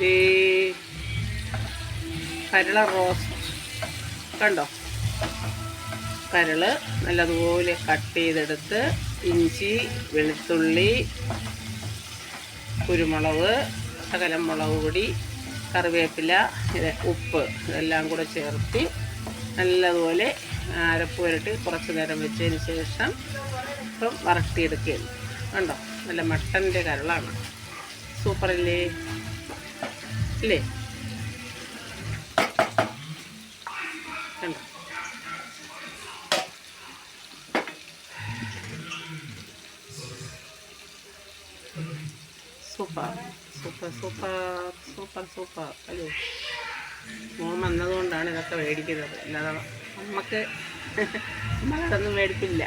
ദേ Kerala roast. കണ്ടോ? കരൾ നല്ലതുപോലെ കട്ട് ചെയ്തെടുത്ത് ഇഞ്ചി വെളുത്തുള്ളി കുരുമുളക് ശകലം മുളക് പൊടി കറിവേപ്പില ഉപ്പ് ഇതെല്ലാം കൂടെ ചേർത്ത് നല്ലതുപോലെ അരപ്പ് കുറച്ച് നേരം വെച്ചതിന് ശേഷം ഇപ്പം വരട്ടിയെടുക്കുകയാണ് കണ്ടോ? നല്ല മട്ടന്റെ കരളാണ്. സൂപ്പറല്ലേ? ഇല്ലേ കണ്ടോ? Super super super super super. അല്ലേ? മോൻ വന്നതുകൊണ്ടാണ് ഇതൊക്കെ മേടിക്കുന്നത്. അല്ലാതെ നമുക്ക് നമ്മളതൊന്നും മേടിപ്പില്ല.